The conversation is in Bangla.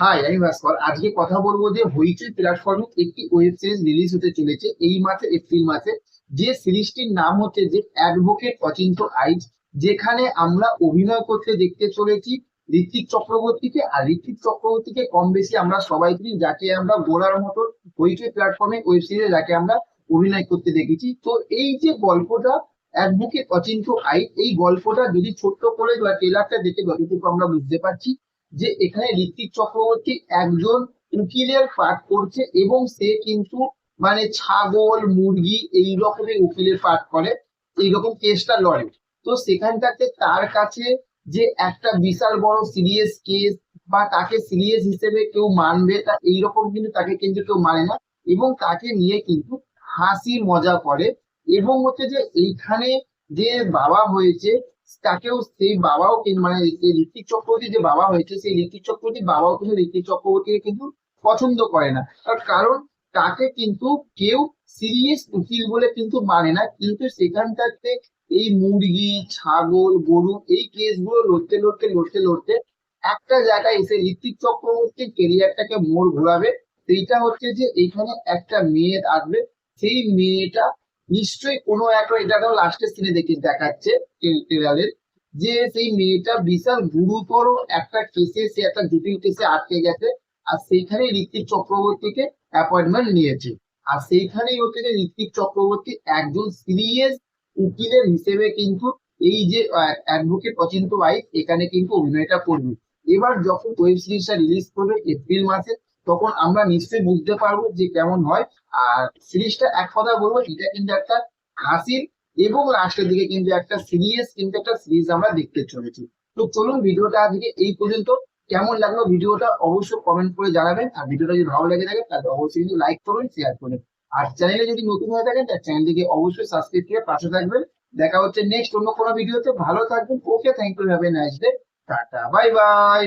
হাই আমি ভাস্কর আজকে কথা বলব যে হইচই প্ল্যাটফর্মে একটি ওয়েব সিরিজ রিলিজ হতে চলেছে। এই মাসে এপ্রিল মাসে। যে সিরিজটির নাম হচ্ছে যে অ্যাডভোকেট অচিন্ত আইজ, যেখানে আমরা অভিনয় করতে দেখতে চলেছি ঋত্বিক চক্রবর্তীকে। আর ঋত্বিক চক্রবর্তীকে কম বেশি আমরা সবাই চিনি, যাকে আমরা গোলার মতো হইচই প্ল্যাটফর্মে ওয়েব সিরিজে যাকে আমরা অভিনয় করতে দেখেছি। তো এই যে গল্পটা অ্যাডভোকেট অচিন্ত আইজ, এই গল্পটা যদি ছোট্ট করে বা ট্রেলারটা দেখে যতটুকু আমরা বুঝতে পারছি যে এখানে ঋত্বিক চক্রবর্তী একজন উকিলের পাঠ করছে এবং সে কিন্তু মানে ছাগল, মুরগি এই রকমের উকিলের পাঠ করে, এইরকম কেসটা লড়ে। তো সেখানটাতে তার কাছে যে একটা বিশাল বড় সিরিয়াস কেস বা তাকে সিরিয়াস হিসেবে কেউ মানবে তা, এইরকম কিন্তু তাকে কিন্তু কেউ মানে না এবং তাকে নিয়ে কিন্তু হাসি মজা করে এবং হচ্ছে যে এইখানে যে বাবা হয়েছে তাকেও সেই বাবাও মানে ঋত্বিক চক্রবর্তী যে বাবা হয়েছে, সেই ঋত্বিক চক্রবর্তী বাবাও কিন্তু ঋত্বিক চক্রবর্তীকে কিন্তু পছন্দ করে না। কারণ তাকে কিন্তু কেউ সিরিয়াস উকিল বলে কিন্তু মানে না। কিন্তু সেখানটাতে এই মুরগি, ছাগল, গরু এই কেসগুলো লড়তে লড়তে লড়তে লড়তে একটা জায়গায় এসে ঋত্বিক চক্রবর্তীর কেরিয়ারটাকে মোড় ঘোরাবে। সেইটা হচ্ছে যে এখানে একটা মেয়ে আসবে। সেই মেয়েটা নিশ্চয়ই কোনো একটা এটা লাস্টের সিনে দেখে দেখাচ্ছে ট্রেলারের যে সেই মেয়েটা বিশাল গুরুতর একটা কেসে সে একটা জটিল কেসে আটকে গেছে, আর সেইখানে ঋত্বিক চক্রবর্তীকে অ্যাপয়েন্টমেন্ট নিয়েছে। আর সেইখানেই হচ্ছে যে ঋত্বিক চক্রবর্তী একজন সিরিয়াস উকিলের হিসেবে কিন্তু এই যে অ্যাডভোকেট অচিন্ত ওয়াইফ এখানে কিন্তু অভিনয়টা করবে। এবার যখন ওয়েব সিরিজটা রিলিজ করবে এপ্রিল মাসে তখন আমরা নিশ্চয়ই বুঝতে পারব যে কেমন হয়। আর সিরিজটা এক কথা বলব, এটা কিন্তু একটা হাসির এবং লাস্টের দিকে কিন্তু একটা সিরিয়াস কিন্তু একটা সিরিজ আমরা দেখতে চলেছি। তো চলুন ভিডিওটা আজকে এই পর্যন্ত। কেমন লাগল ভিডিওটা অবশ্যই কমেন্ট করে জানাবেন। আর ভিডিওটা যদি ভালো লেগে থাকে, তাহলে অবশ্যই কিন্তু লাইক করবেন শেয়ার করবেন আর চ্যানেলে যদি নতুন হয়ে থাকেন তার চ্যানেলটিকে অবশ্যই সাবস্ক্রাইব করে পাশে থাকবেন। দেখা হচ্ছে নেক্সট অন্য কোনো ভিডিওতে ভালো থাকবেন। Okay thank you have a nice day tata bye bye